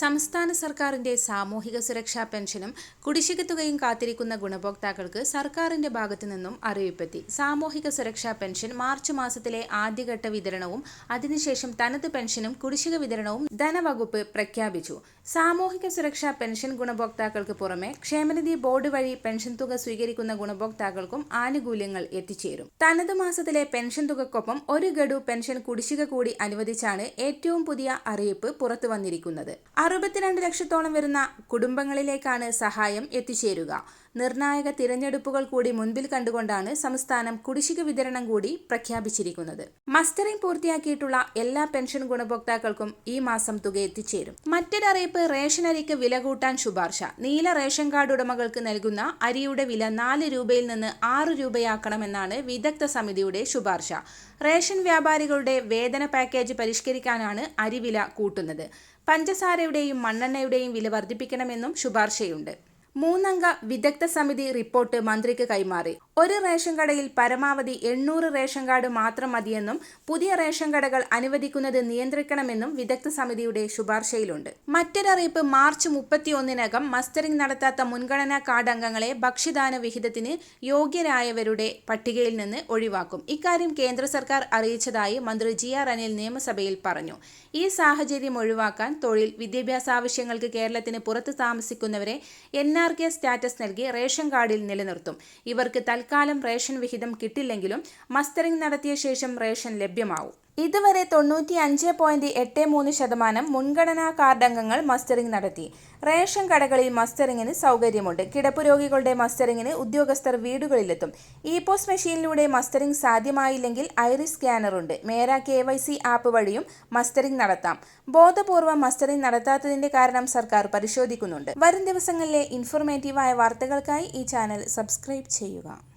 സംസ്ഥാന സർക്കാരിന്റെ സാമൂഹിക സുരക്ഷാ പെൻഷനും കുടിശ്ശിക തുകയും കാത്തിരിക്കുന്ന ഗുണഭോക്താക്കൾക്ക് സർക്കാരിന്റെ ഭാഗത്തു നിന്നും അറിയിപ്പെത്തി. സാമൂഹിക സുരക്ഷാ പെൻഷൻ മാർച്ച് മാസത്തിലെ ആദ്യഘട്ട വിതരണവും അതിനുശേഷം തനത് പെൻഷനും കുടിശ്ശിക വിതരണവും ധനവകുപ്പ് പ്രഖ്യാപിച്ചു. സാമൂഹിക സുരക്ഷാ പെൻഷൻ ഗുണഭോക്താക്കൾക്ക് പുറമെ ക്ഷേമനിധി ബോർഡ് വഴി പെൻഷൻ തുക സ്വീകരിക്കുന്ന ഗുണഭോക്താക്കൾക്കും ആനുകൂല്യങ്ങൾ എത്തിച്ചേരും. തനത് മാസത്തിലെ പെൻഷൻ തുകക്കൊപ്പം ഒരു ഗഡു പെൻഷൻ കുടിശ്ശിക കൂടി അനുവദിച്ചാണ് ഏറ്റവും പുതിയ അറിയിപ്പ് പുറത്തു വന്നിരിക്കുന്നത്. അറുപത്തിരണ്ട് ലക്ഷത്തോളം വരുന്ന കുടുംബങ്ങളിലേക്കാണ് സഹായം എത്തിച്ചേരുക. നിർണായക തിരഞ്ഞെടുപ്പുകൾ കൂടി മുൻപിൽ കണ്ടുകൊണ്ടാണ് സംസ്ഥാനം കുടിശ്ശിക വിതരണം കൂടി പ്രഖ്യാപിച്ചിരിക്കുന്നത്. മസ്റ്ററിംഗ് പൂർത്തിയാക്കിയിട്ടുള്ള എല്ലാ പെൻഷൻ ഗുണഭോക്താക്കൾക്കും ഈ മാസം തുക എത്തിച്ചേരും. മറ്റൊരറിയിപ്പ് റേഷൻ അരിക്ക് വില കൂട്ടാൻ ശുപാർശ. നീല റേഷൻ കാർഡ് ഉടമകൾക്ക് നൽകുന്ന അരിയുടെ വില നാല് രൂപയിൽ നിന്ന് ആറ് രൂപയാക്കണമെന്നാണ് വിദഗ്ധ സമിതിയുടെ ശുപാർശ. റേഷൻ വ്യാപാരികളുടെ വേതന പാക്കേജ് പരിഷ്കരിക്കാനാണ് അരിവില കൂട്ടുന്നത്. പഞ്ചസാരയുടെയും മണ്ണെണ്ണയുടെയും വില വർദ്ധിപ്പിക്കണമെന്നും ശുപാർശയുണ്ട്. മൂന്നംഗ വിദഗ്ധ സമിതി റിപ്പോർട്ട് മന്ത്രിക്ക് കൈമാറി. ഒരു റേഷൻ കടയിൽ പരമാവധി എണ്ണൂറ് റേഷൻ കാർഡ് മാത്രം മതിയെന്നും പുതിയ റേഷൻ കടകൾ അനുവദിക്കുന്നത് നിയന്ത്രിക്കണമെന്നും വിദഗ്ധ സമിതിയുടെ ശുപാർശയിലുണ്ട്. മറ്റൊരറിയിപ്പ് മാർച്ച് മുപ്പത്തിയൊന്നിനകം മസ്റ്ററിംഗ് നടത്താത്ത മുൻഗണനാ കാർഡ് അംഗങ്ങളെ ഭക്ഷ്യദാന വിഹിതത്തിന് യോഗ്യരായവരുടെ പട്ടികയിൽ നിന്ന് ഒഴിവാക്കും. ഇക്കാര്യം കേന്ദ്ര സർക്കാർ അറിയിച്ചതായി മന്ത്രി ജി ആർ അനിൽ നിയമസഭയിൽ പറഞ്ഞു. ഈ സാഹചര്യം ഒഴിവാക്കാൻ തൊഴിൽ വിദ്യാഭ്യാസ ആവശ്യങ്ങൾക്ക് കേരളത്തിന് പുറത്ത് താമസിക്കുന്നവരെ എൻ. ആർ കെ സ്റ്റാറ്റസ് നൽകി റേഷൻ കാർഡിൽ നിലനിർത്തും. ഇവർക്ക് തൽക്കാലം റേഷൻ വിഹിതം കിട്ടില്ലെങ്കിലും മസ്റ്ററിംഗ് നടത്തിയ ശേഷം റേഷൻ ലഭ്യമാവും. ഇതുവരെ തൊണ്ണൂറ്റി അഞ്ച് പോയിന്റ് എട്ട് മൂന്ന് ശതമാനം മുൻഗണനാ കാർഡ് അംഗങ്ങൾ മസ്റ്ററിംഗ് നടത്തി. റേഷൻ കടകളിൽ മസ്റ്ററിംഗിന് സൗകര്യമുണ്ട്. കിടപ്പ് രോഗികളുടെ മസ്റ്ററിംഗിന് ഉദ്യോഗസ്ഥർ വീടുകളിലെത്തും. ഇ പോസ്റ്റ് മെഷീനിലൂടെ മസ്റ്ററിംഗ് സാധ്യമായില്ലെങ്കിൽ iris സ്കാനറുണ്ട്. Mera K Y C app വഴിയും മസ്റ്ററിംഗ് നടത്താം. ബോധപൂർവം മസ്റ്ററിംഗ് നടത്താത്തതിന്റെ കാരണം സർക്കാർ പരിശോധിക്കുന്നുണ്ട്. വരും ദിവസങ്ങളിലെ ഇൻഫോർമേറ്റീവായ വാർത്തകൾക്കായി ഈ ചാനൽ സബ്സ്ക്രൈബ് ചെയ്യുക.